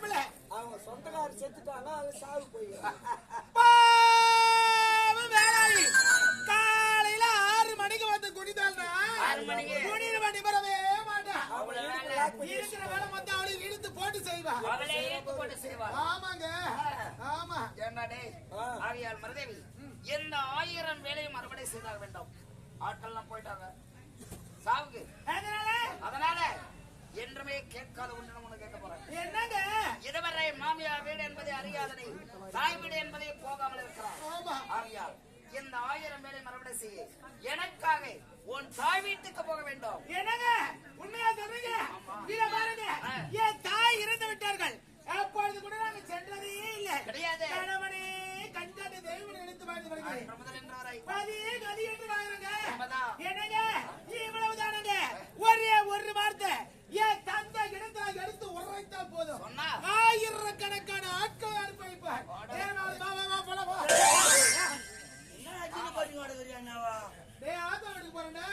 பிள்ளை அவங்க சொந்தக்காரர் செத்துட்டாங்க அது சாவு போய் பாவம் வேளாளி காலையில ஆறு மணிக்கு வந்து குடித்தாள்னா. குடியிரு வண்டி பெறவே மாட்டான். இருக்கிற வேலை வந்து அவளுக்கு இழுத்து போட்டு செய்வா. அவளே ஏத்து போட்டு செய்வாள் ஆமாங்க. ஆமா. டேய், ஆகையால் மருதேவி எந்த ஆயிரம் வேலையும் மறுபடி செய்தாக வேண்டும். ஆட்கள்லாம் போயிட்டாங்க. சாவுக்கு. அதனால அதனால என்றுமே கேட்காத ஒன்று நான் கேட்க போறேன். என்னங்க? இதுவரை மாமியார் வீடு என்பதை அறியாதனை தாய் வீடு என்பதை போகாமல் இருக்கிறார் ஆகையால் இந்த ஆயிரம் வேலை மறுபடி செய்ய. எனக்காக உன் தாய் வீட்டுக்கு போக வேண்டும். என்னங்க உண்மையா சொல்றீங்க இத பாருங்க ஆ. என் தாய் இறந்து விட்டார்கள் அப்பொழுது கூட நாங்க சென்றதே இல்ல கிடையாது. கணவனே கண்டாண்டு தெய்வம் எடுத்து பார்த்து வருகிறேன் அன்று முதல் இன்று வரை பதி கதி என்று வாங்குறங்க உண்மைதான். என்னங்க இவ்வளவுதானங்க ஒரே ஒரு வார்த்தை என் தந்தை இடத்துல எடுத்து உரைத்தா போதும் சொன்னா? ஆயிரக்கணக்கான ஆட்கள் அனுப்பி வைப்பார் ஏன் வா, வா, வா, வா, போலாம், வா. என்ன சின்ன பாட்டி மாடுகிறியா அண்ணாவா டேய், ஆத்தா வீட்டுக்கு போறேன்டா.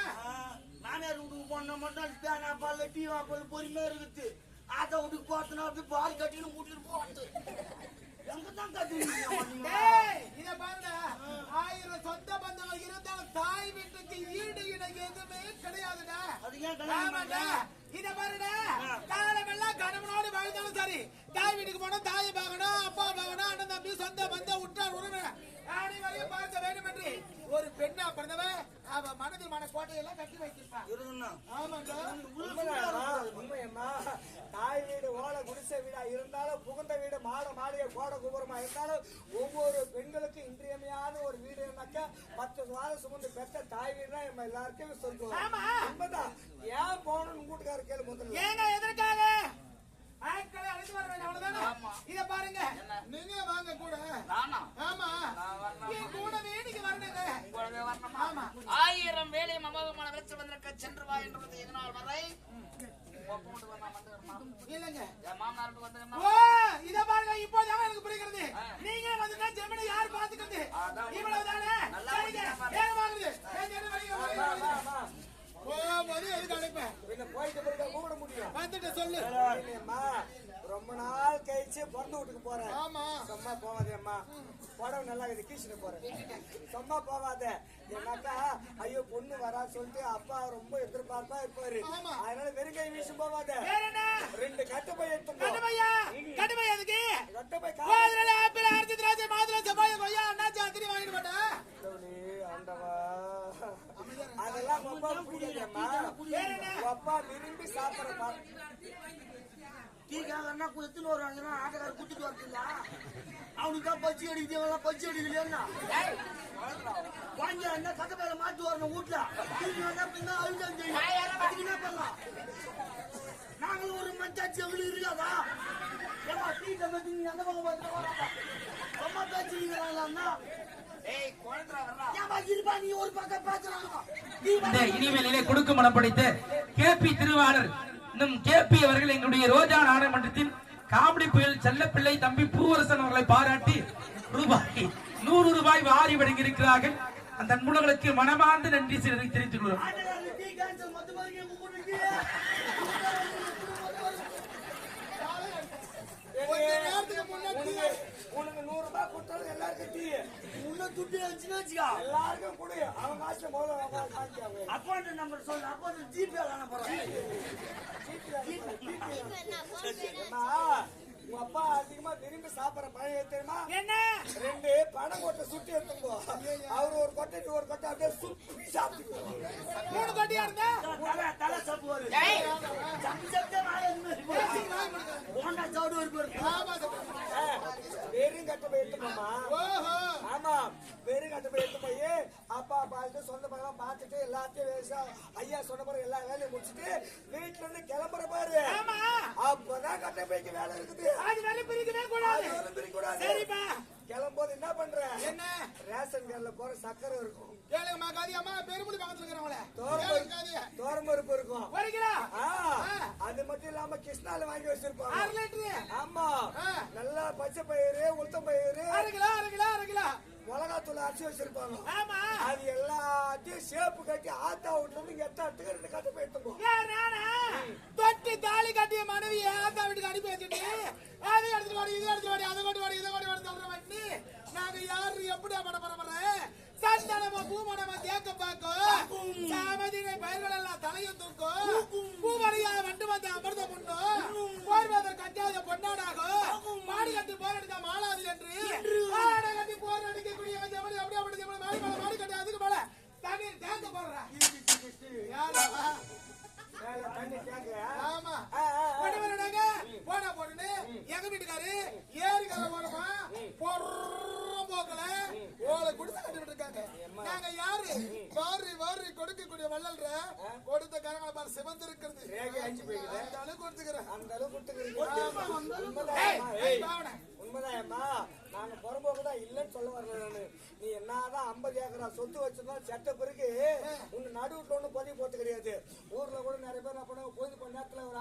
மாமியார் வீட்டுக்கு போனா மட்டும் பேனா பால் டீ வாப்பல் பொறுமையா இருக்குது ஆத்தா வீட்டுக்கு பால் கட்டின்னு கூட்டிட்டு போறது எங்க தான் இத பாருடா. ஆயிரம் சொந்த பந்தங்கள் இருந்தாலும் தாய் வீட்டுக்கு ஈடு இணை எதுவுமே கிடையாதுடா ஆமாடா. இத பாருடா ஆ. காலமெல்லாம் கணவனோடு வாழ்ந்தாலும் சரி தாய் வீட்டுக்கு போனா தாயை பார்க்கணும் அப்பா பார்க்கணும் அண்ணன் தம்பி சொந்த பந்த உற்றார் உறவினர் அனைவரையும் பார்க்க வேண்டும் என்று ஒரு பெண்ணா பிறந்தவன் அவ மனதில் மன கோட்டையெல்லாம் கட்டி வைத்திருப்பான் உண்மையம்மா. தாய் வீடு ஓலை குடிசை வீடா இருந்தாலும் புகுந்த வீடு மாட மாளிகை கோட குபுரமா இருந்தாலும் ஒவ்வொரு பெண்களுக்கும் இன்றியமையான ஒரு வீடு என்னக்கா பத்து வாரம் சுமந்து பெற்ற தாய் வீடுனா நம்ம எல்லாருக்கும் சொல்லுவோம். உண்மைதான். ஏன் போகணும்னு கூட்டுக்கார கேளு முதல்ல ஏங்க எதற்காக ஆட்களை அழைத்து வர வேண்டும் அவ்வளவுதானே ஆமா. இத பாருங்க என்ன? நீங்க வாங்க கூட நானா ஆமா நான் வரணும். என் கூடவே நீங்க வரணுங்க உங்களுடைய வரணுமா? ஆமா. ஆயிரம் வேலை மமகமான விளைச்சல் வந்திருக்க சென்று வா என்றது எதனால் வரை உன் கூண்டு வந்தா வந்துடுமா? இல்லங்க என் மாமனார் வீட்டுக்கு இத பாருங்க இப்போதான் எனக்கு புரிகிறது. நீங்க வந்துட்டா ஜெமினி யார் பாத்துக்கிறது இவ்வளவுதானே. போகும்போது எதுக்கு அழைப்பேன் போயிட்டு கூப்பிட முடியும். வந்துட்டு சொல்லு. கழிச்சு பிறந்த வீட்டுக்கு போறேன். ஆமா. சும்மா போவாதேம்மா புடவை நல்லா இருக்குது கீழ்ச்சிட்டு போறேன். சும்மா போவாத. என்னாக்கா? ஐயோ பொண்ணு வரா சொல்லிட்டு அப்பா ரொம்ப எதிர்பார்ப்பா இருப்பாரு. ஆமா. அதனால வெறுங்கை வீசி போவாத. ரெண்டு கட்டு போய் எடுத்து கடுமையா கடுமையா எதுக்கு? கட்டு போய் ஆப்பிள் அரிசி திராட்சை மாதுளை செவ்வாழை கொய்யா அண்ணாச்சி அத்திரி வாங்கிட்டு ஆண்டவா. அதெல்லாம் அப்பா உங்க அப்பா விரும்பி சாப்பிடறப்பா டீக்காரன்னா எத்தனை வருவாங்கன்னா ஆட்டக்காரர் குத்திட்டு வரதில்ல அவனுக்கு தான் பச்சி இவெல்லாம் பச்சி அடிக்கலையா வாங்க என்ன கட்ட பேர மாட்டி வரணும் வீட்டுல? தூக்கி வந்தா பின்ன அதுக்கு என்ன பண்ணலாம்? நாங்களும் ஒரு மஞ்சாச்சி எங்களுக்கு இருக்காதா? ஏமா டீ கம்பெனி நீங்க அந்த பக்கம் பார்த்து வராதா அம்மா பேச்சுக்கிறாங்களா ஏய், குழந்தை வர்றா. ஏமா இருப்பா நீ ஒரு பக்கம் பேசுறாங்க நீ இந்த இனிமேலிலே கொடுக்கும் மனம் படைத்த கேபி திருவாளர் இன்னும் கேபி அவர்கள் எங்களுடைய ரோஜா நாடாளுமன்றத்தின் காமெடி புயல் செல்லப்பிள்ளை தம்பி பூவரசன் அவர்களை பாராட்டி ரூபாய் நூறு ரூபாய் வாரி வழங்கியிருக்கிறார்கள். அந்த அன்புணர்களுக்கு மனமார்ந்த நன்றி தெரிவித்துக் கொள்கிறோம். துட்டு வச்சுன்னு வச்சுக்கா. எல்லாருக்கும் கொடு. அவன் காசு முதல்ல அக்கௌண்ட் நம்பர் சொல்லு அக்கௌண்ட் ஜிபே தானே போறேன் அம்மா, உங்க அப்பா அதிகமா விரும்பி சாப்பிடுற பழம் தெரியுமா? என்ன? ரெண்டு பணம் கொட்டை சுட்டி எடுத்துக்கோ. அவர் ஒரு கொட்டை ஒரு கொட்டை அப்படியே சுத்தி சாப்பிட்டுக்கோ. மூணு கட்டியா இருந்தா? தலை தலை சப்பு வரும் ஏய், சப்பு சப்பு வாய் அந்த மாதிரி போகும். போண்டா சவுடு ஒரு பேர் ஆமா சொல்றேன். வெறும் கட்டை போய் எடுத்துக்கோமா ஓஹோ ஆமா வெறும் கட்டை போய் எடுத்து போய் அப்பா பார்த்து சொந்த பழம் பார்த்துட்டு எல்லாத்தையும் வேசா ஐயா சொன்ன பிறகு எல்லா வேலையும் முடிச்சுட்டு வீட்டுல இருந்து கிளம்புற பாரு. அப்பதான் கட்டை பைக்கு வேலை இருக்குது. அது வேலை பிரிக்கவே கூடாது. அது வந்து பிரிக்கக்கூடாது. சரிப்பா. என்ன பண்ற? என்ன? ரேஷன் கடையில போற சக்கரை இருக்கும். கேளுங்கம்மா காதி அம்மா பெருமுடி பக்கத்துல இருக்கிறவங்கள. தோரம் பருப்பு இருக்கும். அது மட்டும் இல்லாம கிருஷ்ணால வாங்கி வச்சிருப்பாங்க. ஆமா. நல்லா பச்சை பயிறு உளுத்தம் பயிறு. அரை கிலோ அரை கிலோ. அரைச்சி வச்சிருப்பாங்க ஆமா. அது எல்லாத்தையும் சேப்பு கட்டி ஆத்தா விட்டுல இருந்து எத்த ரெண்டு கட்டை போய் எடுத்துப்போம் ஏன் நானா தொட்டி தாலி கட்டிய மனைவி ஆத்தா வீட்டுக்கு அனுப்பி வச்சுட்டு அதை எடுத்துட்டு வாடி இதை எடுத்துட்டு வாடி அதை கொண்டு வாடி இதை கொண்டு வாடி சொல்ற பண்ணி நாங்க யாரு எப்படியா பண்ண போறோம் சந்தனமா பூமணமா தேக்க பாக்கும். சாமதினை பயிர்கள் எல்லாம் தலையும் தூக்கும். பூமணியா வண்டு வந்து அமர்ந்த முன்னும் போர்வதர் கட்டாத பொன்னாடாகும். மாடி கட்டி போர் அடித்தா மாளாது என்று தண்ணீர் தேக்க போடுறா. யாரா தண்ணி. போன போட்டுன்னு எங்க வீட்டுக்காரு ஏரி கரை போனமா பொறம் போக்கல ஓலை குடிசை கட்டிட்டு இருக்காங்க நாங்க யாரு? வாரி வாரி கொடுக்கக்கூடிய வள்ளல்ற கொடுத்த கரங்களை பாரு சிவந்து இருக்கிறது. அந்த அளவுக்கு கொடுத்துக்கிறேன். அந்த அளவுக்கு கொடுத்துக்கிறீங்க. ஐம்பதாயிரமா நாங்க புறம்போக்கு தான் இல்லைன்னு சொல்ல வரல நானு. நீ என்னதான் ஐம்பது ஏக்கரா சொத்து வச்சிருந்தா செட்ட பிறகு உங்க நடுவுல ஒன்றும் பதிவு போட்டு கிடையாது. ஊர்ல கூட நிறைய பேர் என்ன பண்ணுவாங்க பொழுது நேரத்தில் ஒரு